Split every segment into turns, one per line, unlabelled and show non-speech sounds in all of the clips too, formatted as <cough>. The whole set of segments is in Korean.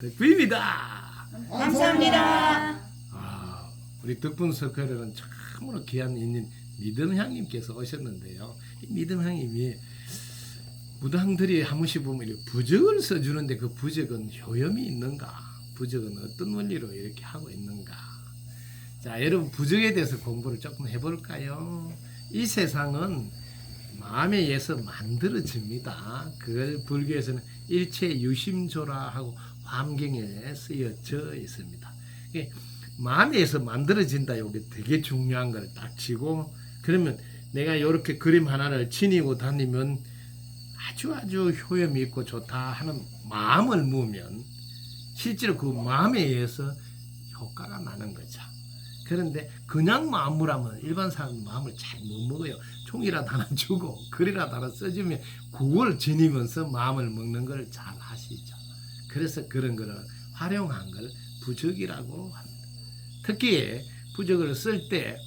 덕분입니다.
감사합니다.
아, 우리 덕분 석회로는 참으로 귀한 있는 믿음 형님께서 오셨는데요. 이 믿음 형님이 무당들이 한 번씩 보면 이렇게 부적을 써주는데 그 부적은 효염이 있는가? 부적은 어떤 원리로 이렇게 하고 있는가? 자, 여러분 부적에 대해서 공부를 조금 해볼까요? 이 세상은 마음에 의해서 만들어집니다. 그걸 불교에서는 일체 유심조라 하고 환경에 쓰여져 있습니다. 이게 마음에 의해서 만들어진다. 이게 되게 중요한 걸 딱 치고 그러면 내가 이렇게 그림 하나를 지니고 다니면 아주 아주 효험이 있고 좋다 하는 마음을 모으면 실제로 그 마음에 의해서 효과가 나는 거죠. 그런데 그냥 마음을 하면 일반 사람 마음을 잘 못 먹어요. 총이라도 하나 주고 글이라도 하나 써주면 그걸 지니면서 마음을 먹는 걸잘 아시죠. 그래서 그런 거를 활용한 걸 부적이라고 합니다. 특히 부적을 쓸 때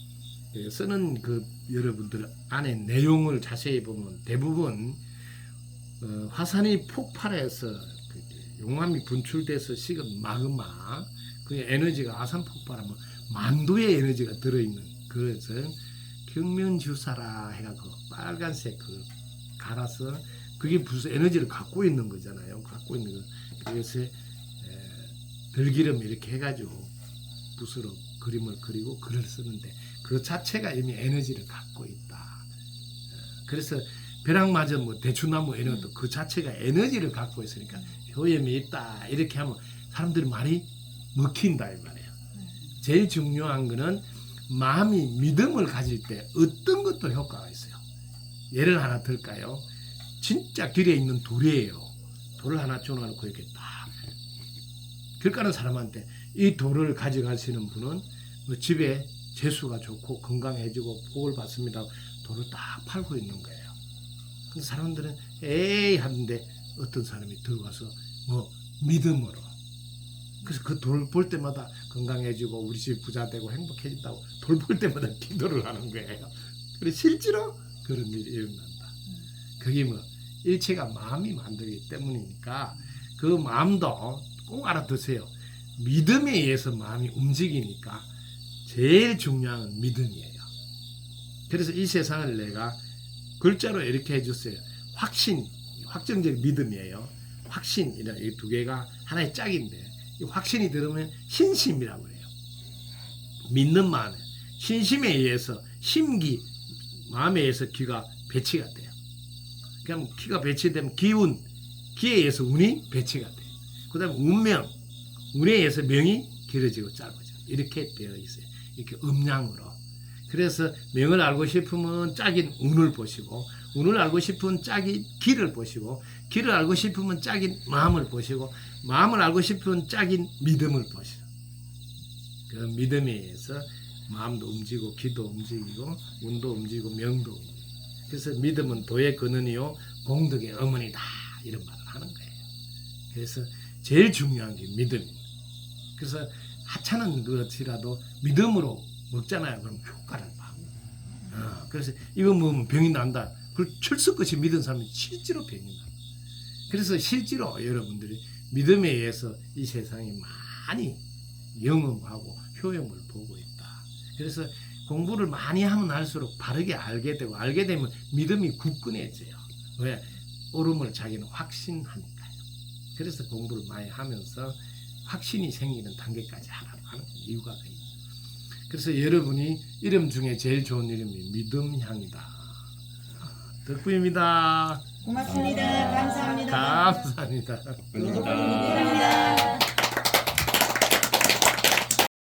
쓰는 그 여러분들 안에 내용을 자세히 보면 대부분 어, 화산이 폭발해서 그 용암이 분출돼서 식은 마그마 그 에너지가 화산 폭발하면 만도의 에너지가 들어있는 그래서 경면주사라 해갖고 빨간색 그 갈아서 그게 무슨 에너지를 갖고 있는 거잖아요. 갖고 있는 거. 그래서 에, 들기름 이렇게 해가지고 붓으로 그림을 그리고 글을 쓰는데 그 자체가 이미 에너지를 갖고 있다. 어, 그래서 벼락맞은 뭐 대추나무 이런 것도 그 자체가 에너지를 갖고 있으니까 효염이 있다 이렇게 하면 사람들이 많이 먹힌다 이 말이에요. 제일 중요한 거는 마음이 믿음을 가질 때 어떤 것도 효과가 있어요. 예를 하나 들까요? 진짜 길에 있는 돌이에요. 돌을 하나 주워놓고 이렇게 딱 길 가는 사람한테 이 돌을 가져가시는 분은 뭐 집에 재수가 좋고 건강해지고 복을 받습니다. 돌을 딱 팔고 있는 거예요. 근데 사람들은 에이 하는데 어떤 사람이 들어와서 뭐 믿음으로 그래서 그 돌 볼 때마다 건강해지고 우리 집 부자 되고 행복해진다고 돌 볼 때마다 <laughs> 기도를 하는 거예요. 그래서 실제로 그런 일이 일어난다. 그게 뭐 일체가 마음이 만들기 때문이니까 그 마음도 꼭 알아두세요. 믿음에 의해서 마음이 움직이니까 제일 중요한 건 믿음이에요. 그래서 이 세상을 내가 글자로 이렇게 해주세요. 확신, 확정적 믿음이에요. 확신이라 이 두 개가 하나의 짝인데 이 확신이 들으면 신심이라고 해요. 믿는 마음에 신심에 의해서 심기 마음에 의해서 기가 배치가 돼요. 그럼 기가 배치되면 기운 기에 의해서 운이 배치가 돼요. 그다음에 운명 운에 의해서 명이 길어지고 짧아져 이렇게 되어 있어요. 이렇게 음양으로. 그래서 명을 알고 싶으면 짝인 운을 보시고 운을 알고 싶으면 짝인 길을 보시고 길을 알고 싶으면 짝인 마음을 보시고 마음을 알고 싶으면 짝인 믿음을 보시고 그 믿음에 의해서 마음도 움직이고 기도 움직이고 운도 움직이고 명도 움직이고 그래서 믿음은 도의 근원이요 공덕의 어머니다 이런 말을 하는 거예요. 그래서 제일 중요한 게 믿음입니다. 그래서 하찮은 것이라도 믿음으로 먹잖아요. 그럼 효과를 봐. 어, 그래서 이거 먹으면 병이 난다. 그걸 철석같이 믿은 사람이 실제로 병이 나. 그래서 실제로 여러분들이 믿음에 의해서 이 세상이 많이 영험하고 효용을 보고 있다. 그래서 공부를 많이 하면 할수록 바르게 알게 되고 알게 되면 믿음이 굳건해져요. 왜? 옳음을 자기는 확신하니까요. 그래서 공부를 많이 하면서 확신이 생기는 단계까지 하라고 하는 이유가 있어요. 그래서 여러분이 이름 중에 제일 좋은 이름이 믿음향이다. 덕분입니다.
고맙습니다. 감사합니다.
감사합니다.
감사합니다.
감사합니다.